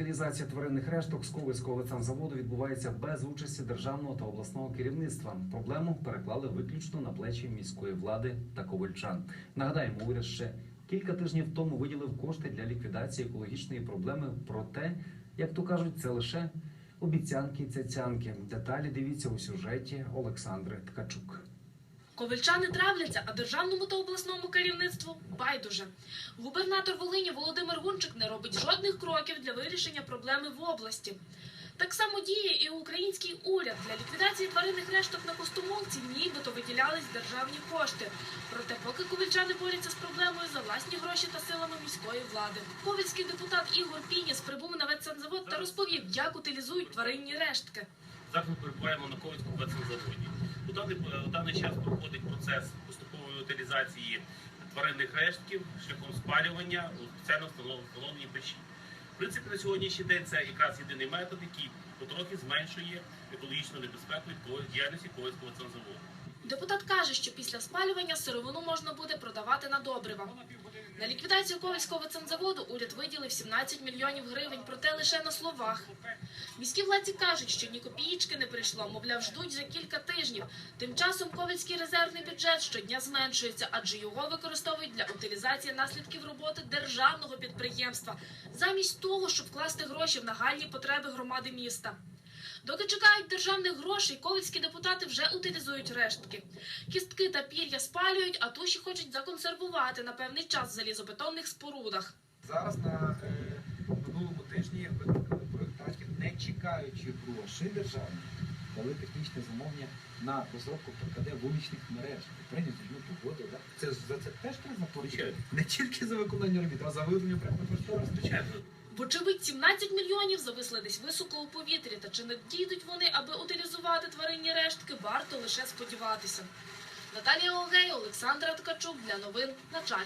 Утилізація тваринних решток з Ковицького ветсанзаводу відбувається без участі державного та обласного керівництва. Проблему переклали виключно на плечі міської влади та ковальчан. Нагадаємо, уряд ще кілька тижнів тому виділив кошти для ліквідації екологічної проблеми. Проте, як то кажуть, це лише обіцянки цяцянки. Деталі дивіться у сюжеті Олександри Ткачук. Ковальчани травляться, а державному та обласному керівництву байдуже. Губернатор Волині Володимир Гунчик не робить жодних кроків для вирішення проблеми в області. Так само діє і український уряд. Для ліквідації тваринних решток на Костомолці нібито виділялись державні кошти. Проте, поки ковальчани борються з проблемою за власні гроші та силами міської влади. Ковальський депутат Ігор Пініс прибув на ветсанзавод та розповів, як утилізують тваринні рештки. Зараз ми перебуваємо на Ковицькому ветсанзаводі. У даний, час проходить процес поступової утилізації тваринних рештків шляхом спалювання у спеціально встановленій печі. В принципі, на сьогоднішній день це якраз єдиний метод, який потрохи зменшує екологічну небезпеку від діяльності Ковицького ветсанзаводу. Депутат каже, що після спалювання сировину можна буде продавати на добрива. На ліквідацію Ковальського цензаводу уряд виділив 17 мільйонів гривень, проте лише на словах. Міські владці кажуть, що ні копієчки не прийшло, мовляв, ждуть за кілька тижнів. Тим часом Ковальський резервний бюджет щодня зменшується, адже його використовують для утилізації наслідків роботи державного підприємства, замість того, щоб вкласти гроші в нагальні потреби громади міста. Доки чекають державних грошей, ковальські депутати вже утилізують рештки. Кістки та пір'я спалюють, а туші хочуть законсервувати на певний час в залізобетонних спорудах. Зараз на е, минулому тижні викликали проєктантів, не чекаючи грошей державних, дали технічне замовлення на розробку ПКД вуличних мереж. Прийняти ну, погоди, да? Це за це теж треба заплатити. Не тільки за виконання робіт, а за виведення прямо кошторису. Вочевидь, 17 мільйонів зависли десь високо у повітрі. Та чи не дійдуть вони, аби утилізувати тваринні рештки, варто лише сподіватися. Наталія Олгей, Олександра Ткачук для новин на часі.